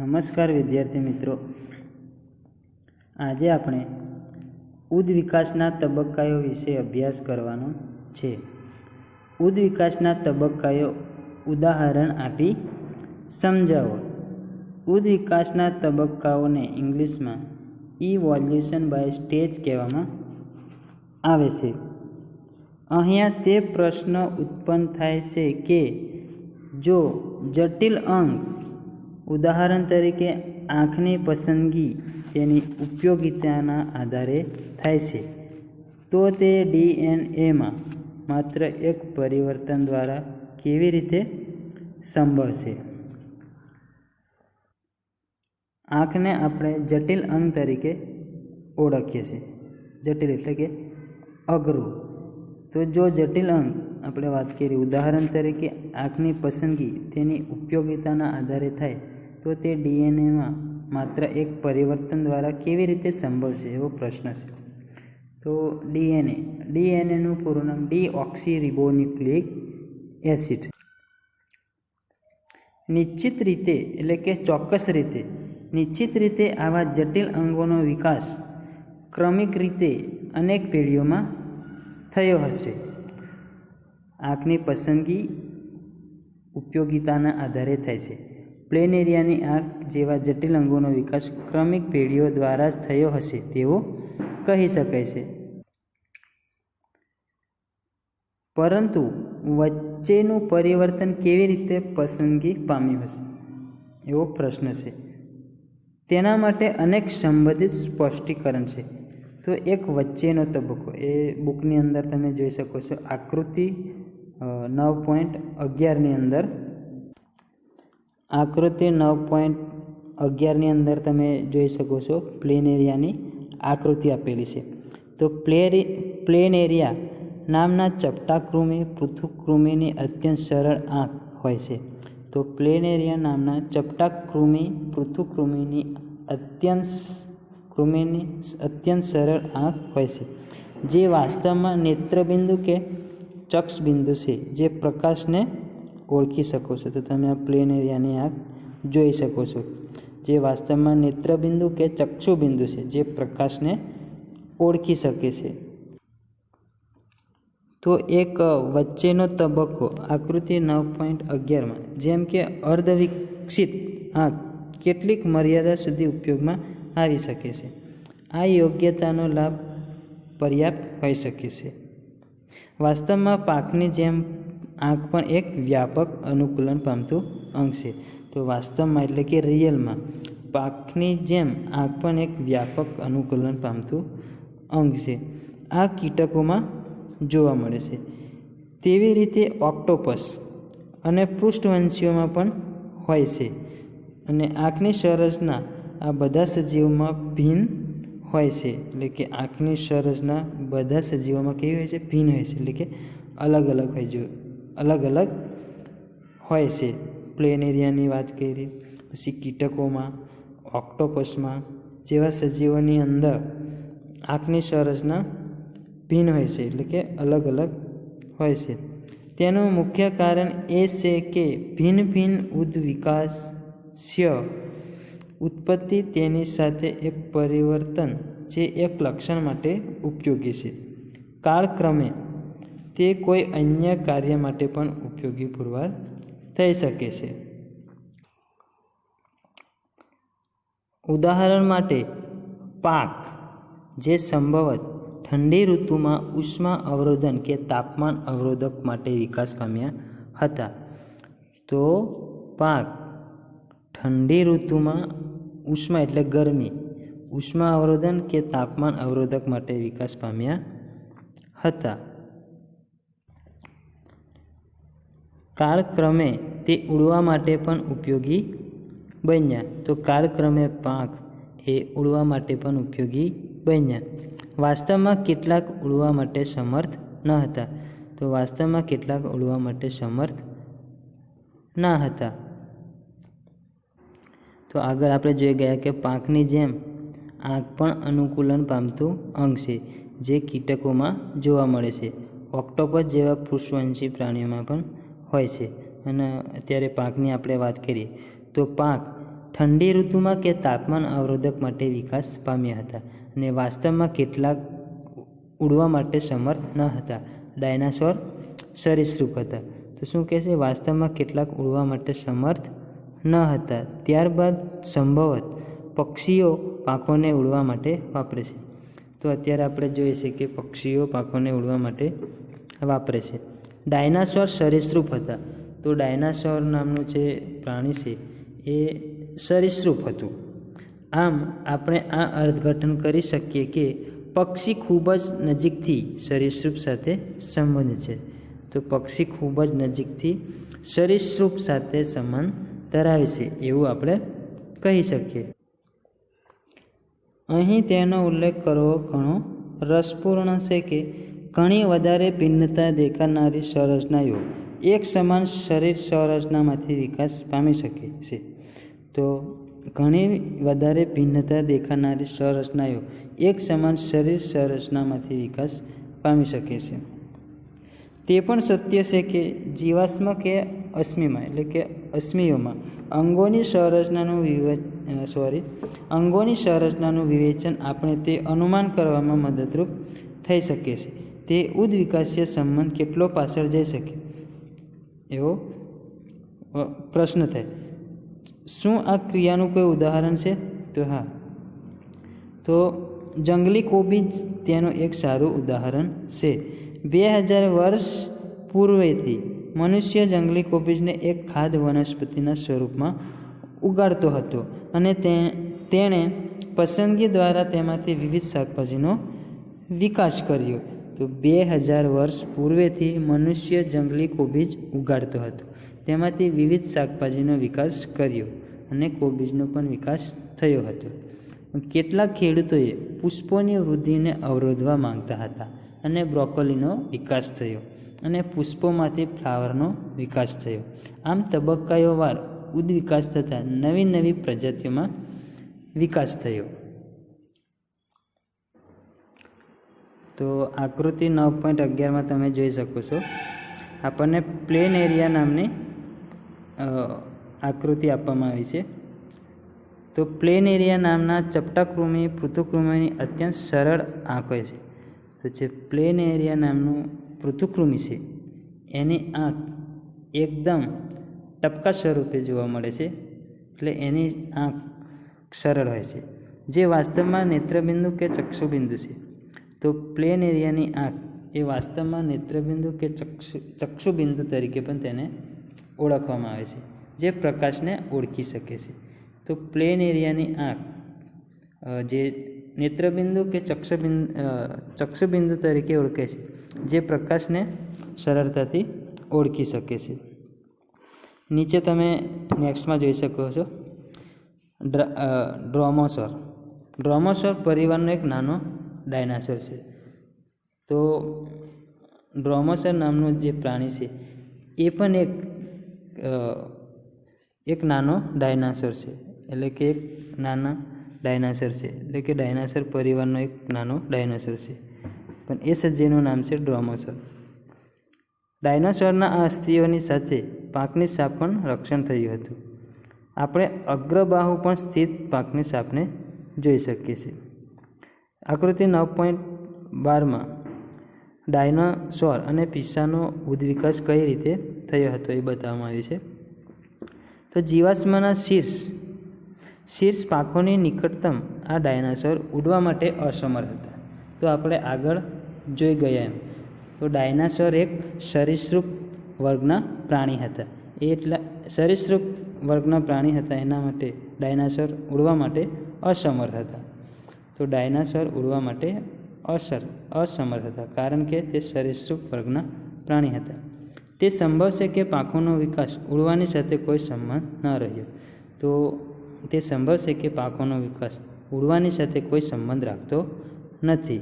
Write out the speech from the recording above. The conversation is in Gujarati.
નમસ્કાર વિદ્યાર્થી મિત્રો. આજે આપણે ઉદ વિકાસના તબક્કાઓ વિશે અભ્યાસ કરવાનો છે. ઉદ વિકાસના તબક્કાઓ ઉદાહરણ આપી સમજાવો. ઉદ વિકાસના તબક્કાઓને ઇંગ્લિશમાં ઇવોલ્યુશન બાય સ્ટેજ કહેવામાં આવે છે. અહીંયા તે પ્રશ્ન ઉત્પન્ન થાય છે કે જો જટિલ અંગ ઉદાહરણ તરીકે આંખની પસંદગી તેની ઉપયોગિતાના આધારે થાય છે. તો તે ડીએનએમાં માત્ર એક પરિવર્તન દ્વારા કેવી રીતે સંભવશે આંખને આપણે જટિલ અંગ તરીકે ઓળખીએ છીએ. જટિલ એટલે કે અઘરું. તો જો જટિલ અંગ આપણે વાત કરીએ, ઉદાહરણ તરીકે આંખની પસંદગી તેની ઉપયોગિતાના આધારે થાય તો તે ડીએનએમાં માત્ર એક પરિવર્તન દ્વારા કેવી રીતે સંભળશે એવો પ્રશ્ન છે. તો ડીએનએ, ડીએનએનું પૂરું નામ ડી ઓક્સીરિબોન્યુક્લિક એસિડ. નિશ્ચિત રીતે, એટલે કે ચોક્કસ રીતે, નિશ્ચિત રીતે આવા જટિલ અંગોનો વિકાસ ક્રમિક રીતે અનેક પેઢીઓમાં થયો હશે. આંખની પસંદગી ઉપયોગિતાના આધારે થાય છે. પ્લેન એરિયાની આંખ જેવા જટિલ અંગોનો વિકાસ ક્રમિક પેઢીઓ દ્વારા જ થયો હશે તેવું કહી શકાય છે. પરંતુ વચ્ચેનું પરિવર્તન કેવી રીતે પસંદગી પામ્યું હશે? એવો પ્રશ્ન છે. તેના માટે અનેક સંબંધિત સ્પષ્ટીકરણ છે. તો એક વચ્ચેનો તબક્કો, એ બુકની અંદર તમે જોઈ શકો છો. આકૃતિ નવ પોઈન્ટ અગિયારની અંદર આકૃતિ નવ પોઈન્ટ અગિયારની અંદર તમે જોઈ શકો છો પ્લેન એરિયાની આકૃતિ આપેલી છે. તો પ્લે પ્લેન એરિયા નામના ચપટા કૃમિ પૃથુક કૃમિની અત્યંત સરળ આંખ હોય છે. તો પ્લેન એરિયા નામના ચપટા કૃમિ પૃથુક કૃમિની અત્યંત કૃમિની અત્યંત સરળ આંખ હોય છે. જે વાસ્તવમાં નેત્રબિંદુ કે ચક્ષબિંદુ છે, જે પ્રકાશને ઓળખી શકો છો. તો તમે આ પ્લેન એરિયાની આંખ જોઈ શકો છો. જે વાસ્તવમાં નેત્રબિંદુ કે ચક્ષુબિંદુ છે, જે પ્રકાશને ઓળખી શકે છે. તો એક વચ્ચેનો તબક્કો, આકૃતિ નવ પોઈન્ટ અગિયારમાં. જેમ કે અર્ધવિકસિત આંખ કેટલીક મર્યાદા સુધી ઉપયોગમાં આવી શકે છે. આ યોગ્યતાનો લાભ પર્યાપ્ત હોઈ શકે છે. વાસ્તવમાં પાકની જેમ આંખ પણ એક વ્યાપક અનુકૂલન પામતું અંગ છે. તો વાસ્તવમાં એટલે કે રિયલમાં પાકની જેમ આંખ પણ એક વ્યાપક અનુકૂલન પામતું અંગ છે. આ કીટકોમાં જોવા મળે છે. તેવી રીતે ઓક્ટોપસ અને પૃષ્ઠવંશીઓમાં પણ હોય છે. અને આંખની સંરચના આ બધા સજીવોમાં ભિન્ન હોય છે. એટલે કે આંખની સંરચના બધા સજીવોમાં કેવી હોય છે? ભિન્ન હોય છે. એટલે કે અલગ અલગ હોય જો અલગ અલગ હોય છે. પ્લેન એરિયાની વાત કરી પછી કીટકોમાં ઓક્ટોપસમાં જેવા સજીવોની અંદર આંખની સંરચના ભિન્ન હોય છે, એટલે કે અલગ અલગ હોય છે. તેનું મુખ્ય કારણ એ છે કે ભિન્ન ભિન્ન ઉદ્વિકાસ્ય ઉત્પત્તિ તેની સાથે એક પરિવર્તન જે એક લક્ષણ માટે ઉપયોગી છે. કાળક્રમે તે કોઈ અન્ય કાર્ય માટે પણ ઉપયોગી પુરવાર થઈ શકે છે. ઉદાહરણ માટે, પાક, જે સંભવત ઠંડી ઋતુમાં ઉષ્મા અવરોધન કે તાપમાન અવરોધક માટે વિકાસ પામ્યા હતા. તો પાક, ઠંડી ઋતુમાં ઉષ્મા એટલે ગરમી, ઉષ્મા અવરોધન કે તાપમાન અવરોધક માટે વિકાસ પામ્યા હતા. કાળક્રમે તે ઉડવા માટે પણ ઉપયોગી બન્યા. તો કાળક્રમે પાંખ એ ઉડવા માટે પણ ઉપયોગી બન્યા. વાસ્તવમાં કેટલાક ઉડવા માટે સમર્થ ન હતા. તો વાસ્તવમાં કેટલાક ઉડવા માટે સમર્થ ના હતા. તો આગળ આપણે જોઈ ગયા કે પાંખની જેમ આંખ પણ અનુકૂલન પામતું અંગ છે, જે કીટકોમાં જોવા મળે છે. ઓક્ટોપસ જેવા પુષ્પવંશી પ્રાણીઓમાં પણ હોય છે. અને અત્યારે પાકની આપણે વાત કરીએ, તો પાક ઠંડી ઋતુમાં કે તાપમાન અવરોધક માટે વિકાસ પામ્યા હતા અને વાસ્તવમાં કેટલાક ઉડવા માટે સમર્થ ન હતા. ડાયનાસોર સરીસૃપ હતા. તો શું કહે છે વાસ્તવમાં કેટલાક ઉડવા માટે સમર્થ ન હતા. ત્યારબાદ સંભવત પક્ષીઓ પાકોને ઉડવા માટે વાપરે છે. તો અત્યારે આપણે જોઈએ છે કે પક્ષીઓ પાકોને ઉડવા માટે વાપરે છે. ડાયનાસોર સરીસૃપ હતા. તો ડાયનાસોર નામનું જે પ્રાણી છે, એ સરીસૃપ હતું. આમ, આપણે આ અર્થઘટન કરી શકીએ કે પક્ષી ખૂબ જ નજીકથી સરીસૃપ સાથે સંબંધ છે. તો પક્ષી ખૂબ જ નજીકથી સરીસૃપ સાથે સંબંધ ધરાવે છે, એવું આપણે કહી શકીએ. અહીં તેનો ઉલ્લેખ કરવો ઘણો રસપૂર્ણ છે કે ઘણી વધારે ભિન્નતા દેખાનારી સંરચનાઓ એક સમાન શરીર સંરચનામાંથી વિકાસ પામી શકે છે. તો ઘણી વધારે ભિન્નતા દેખાનારી સંરચનાઓ એક સમાન શરીર સંરચનામાંથી વિકાસ પામી શકે છે. તે પણ સત્ય છે કે જીવાશ્મ કે અશ્મિમાં એટલે કે અશ્મિઓમાં અંગોની સંરચનાનું વિવે સોરી અંગોની સંરચનાનું વિવેચન આપણે તે અનુમાન કરવામાં મદદરૂપ થઈ શકે છે. તે ઉદ્વિકાસીય સંબંધ કેટલો પાછળ જઈ શકે? એવો પ્રશ્ન થાય. શું આ ક્રિયાનું કોઈ ઉદાહરણ છે? તો હા. તો જંગલી કોબીજ તેનું એક સારું ઉદાહરણ છે. બે હજાર વર્ષ પૂર્વેથી મનુષ્ય જંગલી કોબીજને એક ખાદ્ય વનસ્પતિના સ્વરૂપમાં ઉગાડતો હતો અને તેણે પસંદગી દ્વારા તેમાંથી વિવિધ શાકભાજીનો વિકાસ કર્યો. તો બે હજાર વર્ષ પૂર્વેથી મનુષ્ય જંગલી કોબીજ ઉગાડતો હતો. તેમાંથી વિવિધ શાકભાજીનો વિકાસ કર્યો અને કોબીજનો પણ વિકાસ થયો હતો. કેટલાક ખેડૂતોએ પુષ્પોની વૃદ્ધિને અવરોધવા માંગતા હતા અને બ્રોકોલીનો વિકાસ થયો અને પુષ્પોમાંથી ફ્લાવરનો વિકાસ થયો. આમ તબક્કાઓવાર ઉદ્વિકાસ થતાં નવી નવી પ્રજાતિઓમાં વિકાસ થયો. તો આકૃતિ નવ પોઈન્ટ અગિયારમાં તમે જોઈ શકો છો. આપણને પ્લેન એરિયા નામની આકૃતિ આપવામાં આવી છે. તો પ્લેન એરિયા નામના ચપટાકૃમિ પૃથુકૃમિની અત્યંત સરળ આંખ હોય છે. તો જે પ્લેન એરિયા નામનું પૃથુકૃમિ છે, એની આંખ એકદમ ટપકા સ્વરૂપે જોવા મળે છે. એટલે એની આંખ સરળ હોય છે. જે વાસ્તવમાં નેત્રબિંદુ કે ચક્ષુબિંદુ છે. તો પ્લેન એરિયાની આંખ એ વાસ્તવમાં નેત્રબિંદુ કે ચક્ષુ, ચક્ષુબિંદુ તરીકે પણ તેને ઓળખવામાં આવે છે, જે પ્રકાશને ઓળખી શકે છે. તો પ્લેન એરિયાની આંખ જે નેત્રબિંદુ કે ચક્ષુબિંદુ ચક્ષુબિંદુ તરીકે ઓળખે છે, જે પ્રકાશને સરળતાથી ઓળખી શકે છે. નીચે તમે નેક્સ્ટમાં જોઈ શકો છો. ડ્રોમોસોર. ડ્રોમોસોર પરિવારનો એક નાનો ડાયનાસોર છે. તો ડ્રોમોસર નામનું જે પ્રાણી છે, એ પણ એક એક નાનો ડાયનાસોર છે. એટલે કે એક નાના ડાયનાસોર છે. એટલે કે ડાયનાસોર પરિવારનો એક નાનો ડાયનાસોર છે. પણ એ સજીવનું નામ છે ડ્રોમોસોર. ડાયનાસોરના આ અસ્થિઓની સાથે પાંખની સાપ પણ રક્ષણ થયું હતું. આપણે અગ્રબાહુ પણ સ્થિત પાંખની સાપને જોઈ શકીએ છીએ. આકૃતિ નવ પોઈન્ટ બારમાં ડાયનાસોર અને પિસ્સાનો ઉદ્વિકાસ કઈ રીતે થયો હતો એ બતાવવામાં આવ્યું છે. તો જીવાશ્મના શીર્ષ શીર્ષ પાંખોની નિકટતમ આ ડાયનાસોર ઉડવા માટે અસમર્થ હતા. તો આપણે આગળ જોઈ ગયા એમ. તો ડાયનાસોર એક સરીસૃપ વર્ગના પ્રાણી હતા. એટલા, સરીસૃપ વર્ગના પ્રાણી હતા એના માટે ડાયનાસોર ઉડવા માટે અસમર્થ હતા. તો ડાયનાસોર ઉડવા માટે અસર, અસમર્થ હતા, કારણ કે તે સરીસૃપ વર્ગના પ્રાણી હતા. તે સંભવ છે કે પાંખોનો વિકાસ ઉડવાની સાથે કોઈ સંબંધ ન રહ્યો. તો તે સંભવ છે કે પાંખોનો વિકાસ ઉડવાની સાથે કોઈ સંબંધ રાખતો નથી.